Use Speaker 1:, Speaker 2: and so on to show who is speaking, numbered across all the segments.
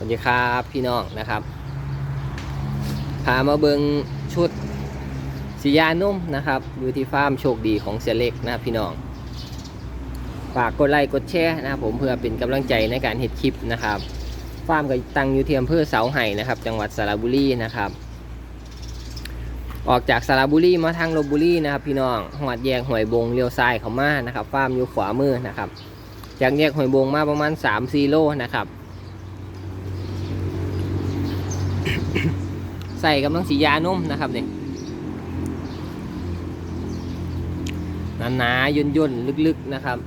Speaker 1: สวัสดีครับพี่น้องนะครับ พามาเบิงชุดสียานุ่มนะครับอยู่ที่ฟาร์มโชคดีของเสเล็กนะพี่น้อง ฝากกดไลค์กดแชร์นะผมเพื่อเป็นกำลังใจในการเห็ดคลิปนะครับ ฟาร์มก็ตั้งอยู่ที่อำเภอเสาไห่นะครับ จังหวัดสระบุรีนะครับ ออกจากสระบุรีมาทางลบบุรีนะครับ พี่น้องหอดแยกหวยบงเลี้ยวซ้ายเข้ามานะครับ ฟาร์มอยู่ขวามือนะครับ จากแยกหวยบงมาประมาณ3-4โลนะครับ ใส่กำลังสียานุ่มนะครับเนี่ยหนาๆย่นย่นๆ ลึกๆ นะครับ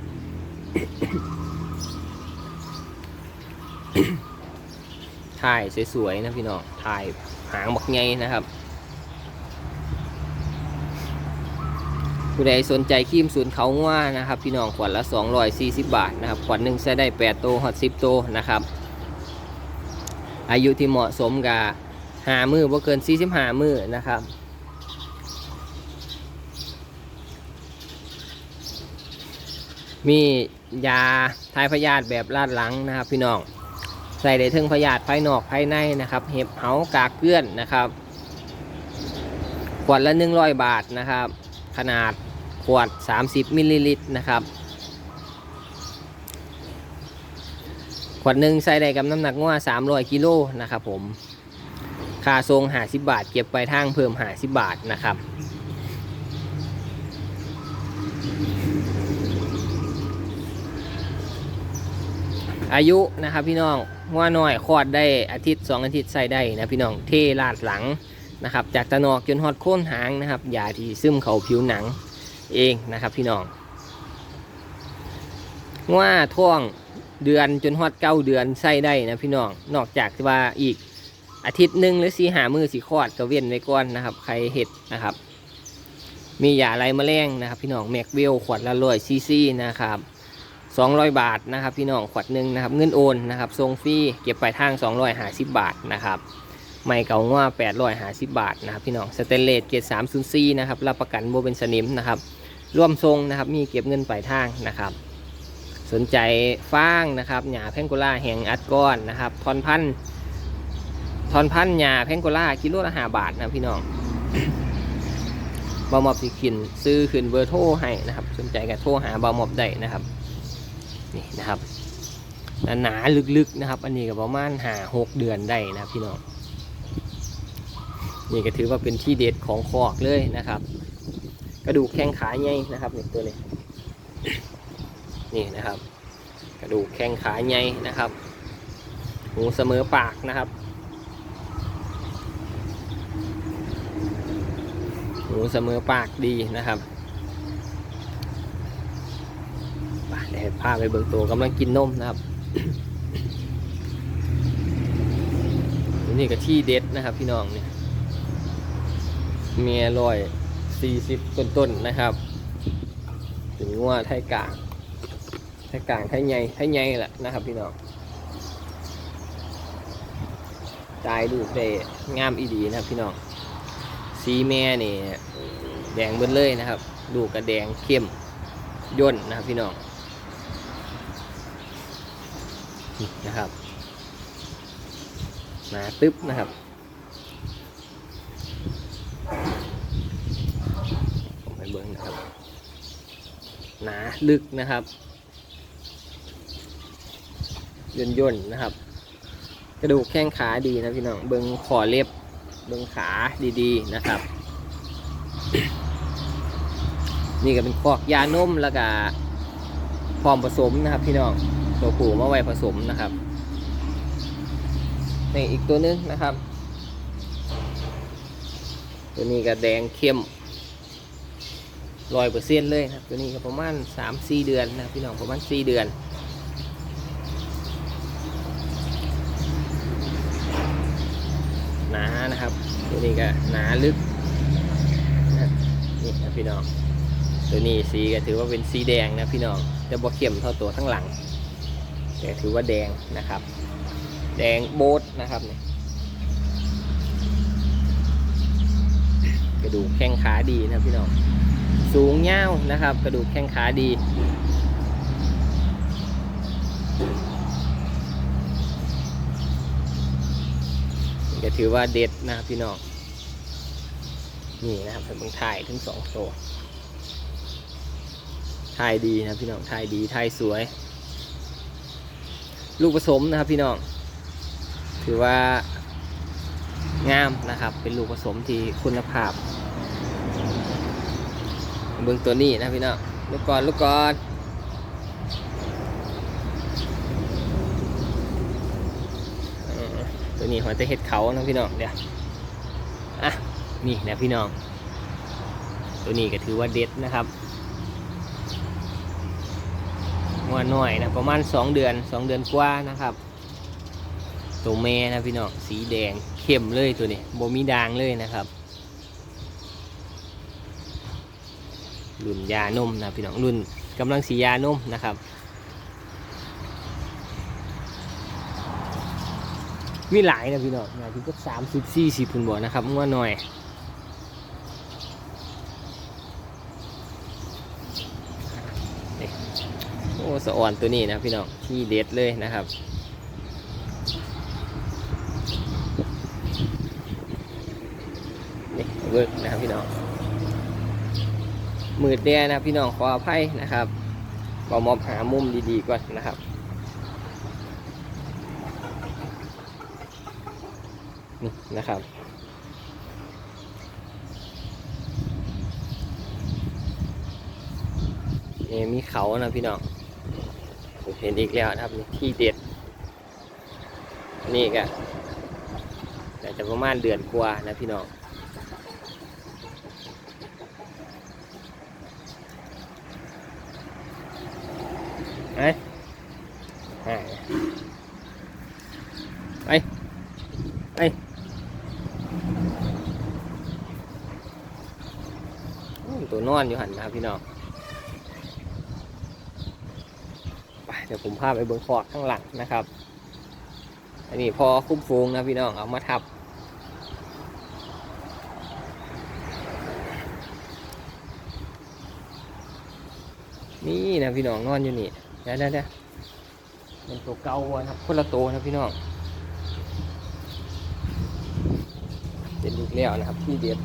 Speaker 1: ถ่ายสวยๆ นะพี่น้อง ถ่ายหางบักไงนะครับ ผู้ใดสนใจครีมศูนย์เขาง่านะครับ พี่น้องขวดละ 240 บาทนะครับ ขวดหนึ่งใช้ได้ 8 โตฮอต10 โตนะครับ อายุที่เหมาะสมกับ หามือบ่เกิน45มือนะครับมียาทายพยาธิแบบลาดหลังนะครับ พี่น้องใส่ได้เทึงพยาธิภายนอกภายในนะครับ เห็บเหากากเกลื่อนนะครับขวดละ100บาทนะครับ ขนาดขวด 30มิลลิลิตรนะครับขวดหนึ่งใส่ได้กับน้ำหนักว่า300กิโลนะครับผม ค่าทรง50บบาท เก็บไปทางเพิ่ม50บบาทนะครับ อายุนะครับพี่น้องว่าน้อยคลอดได้อาทิตย์2องอาทิตย์ใส่ได้นะพี่น้องเทลาดหลังนะครับ จากตะนอกจนฮอดโค่นหางนะครับยาที่ซึมเข่าผิวหนังเองนะครับพี่น้องว่าท่วงเดือนจนฮอดเก้าเดือนใส่ได้นะพี่น้อง นอกจากว่าอีก อาทิตย์หนึ่งหรือสีหามือสีคลอดก็เว้นไว้ก่อนนะครับ ใครเห็ดนะครับ มียาไรแมลงนะครับ พี่น้องแมกเวลขวดละร้อยซีซีนะครับ200บาทนะครับ พี่น้องขวดหนึ่งนะครับเงินโอนนะครับทรงฟรีเก็บปลายทาง250บาทนะครับไม่เก่าว่า850บาทนะครับพี่น้องสเตนเลสเกรด304นซีนะครับรับประกันโบเป็นสนิมนะครับร่วมทรงนะครับมีเก็บเงินปลายทางนะครับสนใจฟางนะครับหญ้าแพงโกล่าแห่งอัดก้อนนะครับทอนพันธุ์ ทอนพันธุ์หญ้าแพงโกล่ากิโลละห้าบาทนะพี่น้องบามอบสิขินซื้อขึ้นเบอร์โทรให้นะครับ สนใจก็โทรหาบามอบได้นะครับนี่นะครับหนาๆลึกๆนะครับ อันนี้ก็ประมาณหาหกเดือนได้นะครับพี่น้องนี่ก็ถือว่าเป็นที่เด็ดของคอกเลยนะครับ กระดูกแข้งขาใหญ่นะครับนี่ตัวนี้นี่นะครับ กระดูกแข้งขาใหญ่นะครับหูเสมอปากนะครับ หูเสมอปากดีนะครับไปเดี๋ยวพาไปเบิ่งตัวกำลังกินนมนะครับ นี่ก็ที่เด็ดนะครับพี่น้องเนี่ยเมียลอยสี่สิบต้นๆนะครับถึงว่าไทยกลางไทยกลางไทยใหญ่ไทยใหญ่แหละนะครับพี่น้องตายดูกได้งามอีดีนะครับพี่น้อง สีแม่นี่แดงเบิดเลยนะครับ ดูกระแดงเข้มย่นนะครับพี่น้องนะครับหนาตึ๊บนะครับ ผมไปเบิ้งนะครับ หนาลึกนะครับ ย่นย่นนะครับ กระดูกแข้งขาดีนะพี่น้อง เบิ้งขอเล็บ เบิงขาดีๆนะครับ นี่ก็เป็นคอกยานมแล้วก็พร้อมผสมนะครับ พี่น้องตัวผูมาไว้ผสมนะครับนี่อีกตัวนึงนะครับ ตัวนี้ก็แดงเข้มร้อยเปอร์เซ็นต์เลยนะครับตัวนี้ก็ประมาณสามสี่เดือนนะพี่น้องประมาณสี่เดือน หนานะครับ ตัว นี้ก็หนาลึกนะนี่นะพี่น้อง ตัวนี้สีก็ถือว่าเป็นสีแดงนะพี่น้องจะบ่เข้มเท่าตัวข้างหลัง แต่ถือว่าแดงนะครับ แดงโบทนะครับเนี่ยกระดูกแข้งขาดีนะพี่น้อง สูงเง้าวนะครับ กระดูกแข้งขาดีก็ถือว่าเด็ดนะพี่น้อง นี่นะครับเป็นเบิ่งถ่ายทั้งสองตัวถ่ายดีนะพี่น้องถ่ายดีถ่ายสวย ลูกผสมนะครับพี่น้อง ถือว่างามนะครับ เป็นลูกผสมที่คุณภาพ เบิ่งตัวนี้นะพี่น้องลูกก่อนลูกก่อนตัวนี้หัวจะเห็ดเขานะพี่น้องเดี๋ยวอะ นี่นะพี่น้อง ตัวนี้ก็ถือว่าเด็ดนะครับงัวหน่อยนะประมาณ 2 เดือน 2 เดือนกว่านะครับ ตัวแม่นะพี่น้องสีแดงเข้มเลยตัวนี้โบมีด่างเลยนะครับรุ่นยานมนะพี่น้องรุ่นกำลังสียานมนะครับ มีหลายนะพี่น้องหลายถึงก็สามสิบสี่สิบคุณบอกนะครับว่าหน่อยนี่โอ้ สะอ่อนตัวนี้นะพี่น้องที่เด็ดเลยนะครับนี่เวิร์กนะครับพี่น้องมืดแดงนะพี่น้องขออภัยนะครับบอมอบหามุมดีๆก่อนนะครับนี่นะครับมีเขานะพี่น้อง ผมเห็นอีกแล้วนะครับที่เด็ด นี่ก็น่จะประมาณเดือนกว่านะพี่น้องไปไปไปไปอืมตัวนอนอยู่หันนะครับพี่น้อง ไปเดี๋ยวผมพาไปเบิ้งคอกข้างหลังนะครับ อันนี้พอคุ้มฟูงนะพี่น้องเอามาทับ นี่นะพี่น้องนอนอยู่นี่เดี๋ยวเดี๋ยวเดี๋ยวเป็นตัวเก่าอะครับคนละตัวนะพี่น้องเป็นลูกแล้วนะครับที่เด็ด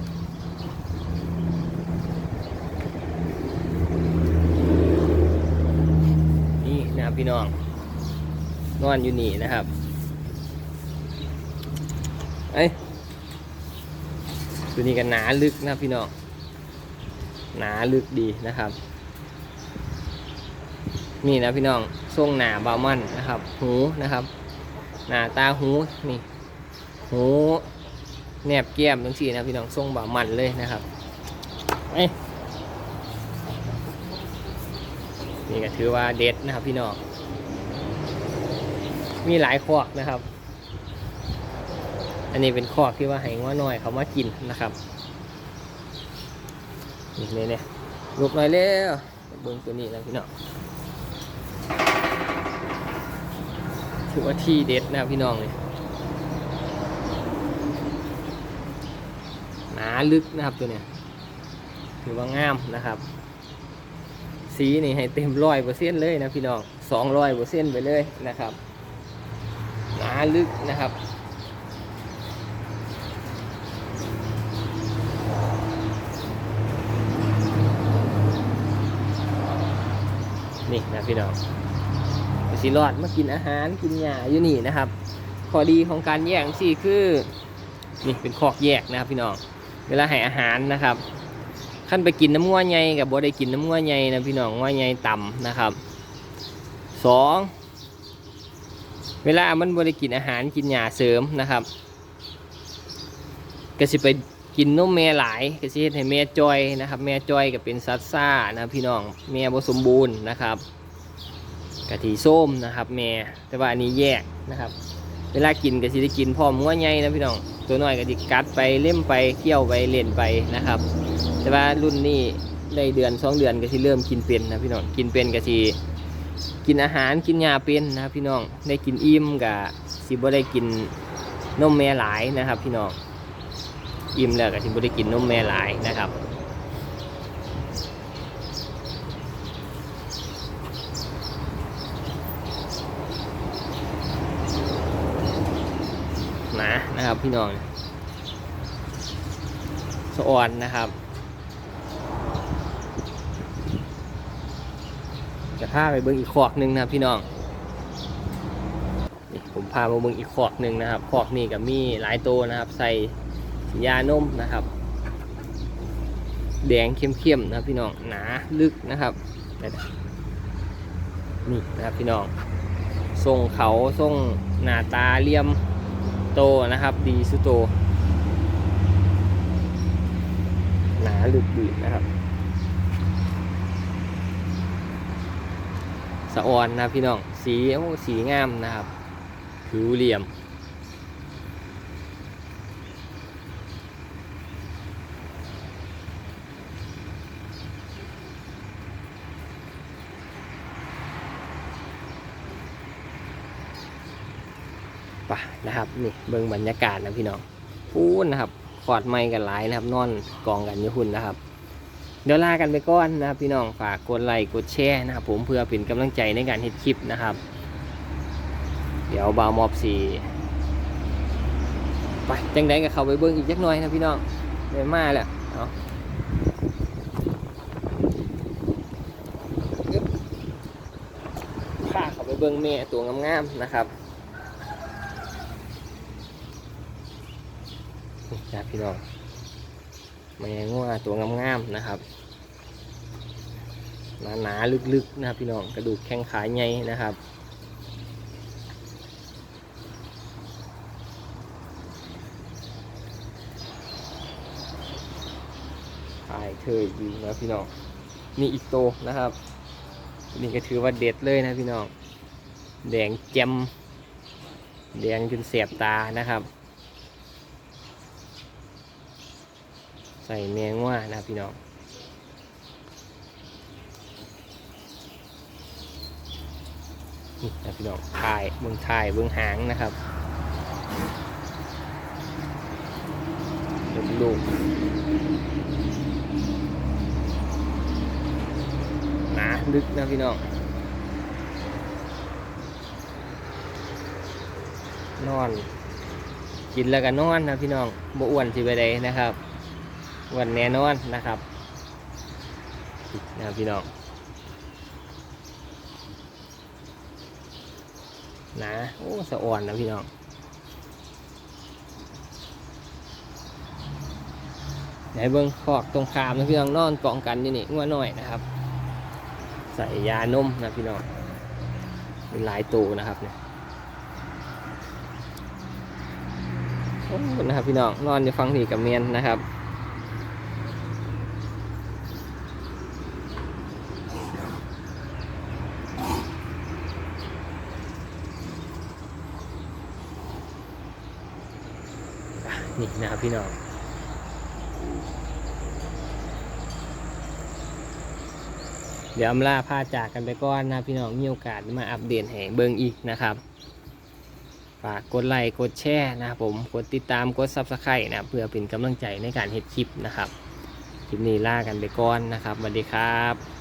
Speaker 1: ่น้อง นอนอยู่นี่นะครับไอ้ยตัวนี้กันหนาลึกนะพี่น้อง หนาลึกดีนะครับ นี่นะพี่น้องทรงหนาบามันนะครับ หูนะครับ หนาตาหูนี่ หูแนบแก้มทั้งสี่นะพี่น้องทรงบามันเลยนะครับเอ้ยนี่ก็ถือว่าเด็ดนะครับพี่น้อง มีหลายคอกนะครับ อันนี้เป็นคอกที่ว่าให้ง้อน้อยเขามากินนะครับนี่เนี่ยลุกหน่อยเร็วเบิ้งตัวนี้นะพี่น้องถือว่าที่เด็ดนะพี่น้องเลยหนาลึกนะครับตัวเนี้ยถือว่างามนะครับ สีนี่ให้เต็มร้อยเปอร์เซ็นต์เลยนะพี่น้องสองร้อยเปอร์เซ็นต์ไปเลยนะครับ ลึกนะครับ นี่นะพี่น้องสิรอดมากินอาหารกินหญ้าอยู่นี่นะครับข้อดีของการแยกสี่คือนี่เป็นคอกแยกนะครับพี่น้องเวลาให้อาหารนะครับขั้นไปกินน้ำงัวใหญ่กับบ่ได้กินน้ำงัวใหญ่นะพี่น้องงัวใหญ่ต่ำนะครับสอง เวลามันบ่ได้กินอาหารกินหญ้าเสริมนะครับก็สิไปกินนมแม่หลายก็สิเฮ็ดให้แม่จอยนะครับ แม่จอยก็เป็นสัตซ่านะพี่น้องแม่บ่สมบูรณ์นะครับกะทิส้มนะครับแม่แต่ว่าอันนี้แยกนะครับ เวลากินก็สิได้กินพร้อมงัวใหญ่นะพี่น้องตัวน้อยก็สิกัดไปเล่มไปเคี่ยวไปเล่นไปนะครับ แต่ว่ารุ่นนี้ได้เดือนสองเดือนก็สิเริ่มกินเป็นนะพี่น้องกินเป็นก็สิ กินอาหารกินยาเป็นนะครับพี่น้องได้กินอิ่มกับสิบ่ได้กินนมแม่หลายนะครับ พี่น้องอิ่มแล้วก็สิบ่ได้กินนมแม่หลายนะครับหนานะครับพี่น้องสะอ่อนนะครับ จะ พาไปเบิ่งอีกขอกหนึ่งนะครับพี่น้องนี่ผมพามาเบิ่งอีกขอกหนึ่งนะครับขอกนี่กับมีหลายตัวนะครับ ใส่ยานมนะครับ แดงเข้มๆนะพี่น้องหนาลึกนะครับนี่นะครับพี่น้องทรงเขาทรงหน้าตาเลี่ยมโตนะครับ ดีสุดโตหนาลึกดีนะครับะออนนะพี่น้อง สีโอ้สีงามนะครับ ผิวเหลี่ยมไปนะครับนี่เบิ่งบรรยากาศนะพี่น้องพูนนะครับขอดไม้กันหลายนะครับ นอนกองกันอยู่หุ่นนะครับ เดี๋ยวลากันไปก่อนนะครับพี่น้องฝากกดไลค์กดแชร์นะครับผมเพื่อเป็นกำลังใจในการเฮ็ดคลิปนะครับ เดี๋ยวบาวมอบสีไปจังไดกับเขาไปเบิ่งอีกจักหน่อยนะพี่น้องเดี๋ยวมาแล้วเอาอึ๊บพาเขาไปเบิ่งแม่ตัวงามๆนะครับนี่นะพี่น้องแมงว่าตัวงามๆนะครับ หนาๆลึกๆนะครับพี่น้องกระดูกแข้งขาใหญ่นะครับถ่ายเธออยู่นะพี่น้องนี่อีกโตนะครับ นี่ก็ถือว่าเด็ดเลยนะพี่น้องแดงแจ่มแดงจนเสียบตานะครับ ใส่แมงว่านะพี่น้อง นี่นะพี่น้องถ่ายเบื้องถ่ายเบื้องหางนะครับลูกลูกหนาลึกนะพี่น้องนอน กินแล้วก็นอนนะพี่น้องบ่อ้วนสิไปใดนะครับวันแน่นอนนะครับนะพี่น้อง นะโอ้สะอ่อนนะพี่น้องไหนเบิ้งขอกตรงขามนะพี่น้องนอนกองกันอยู่นี่งัวน้อยนะครับ ใส่ยานมนะพี่น้องเป็นหลายตัวนะครับเนี่ยโอ้นะครับพี่น้องนอนอยู่ฟังนี่กับเมียนนะครับ นี่นะครับพี่น้องเดี๋ยวอำลาพาจากกันไปก่อนนะพี่น้องมีโอกาสมาอัปเดตให้เบิงอีกนะครับฝากกดไลค์กดแชร์นะครับผมกดติดตามกดซับสไครต์นะเพื่อเป็นกำลังใจในการเฮ็ดคลิปนะครับคลิปนี้ลากันไปก่อนนะครับสวัสดีครับ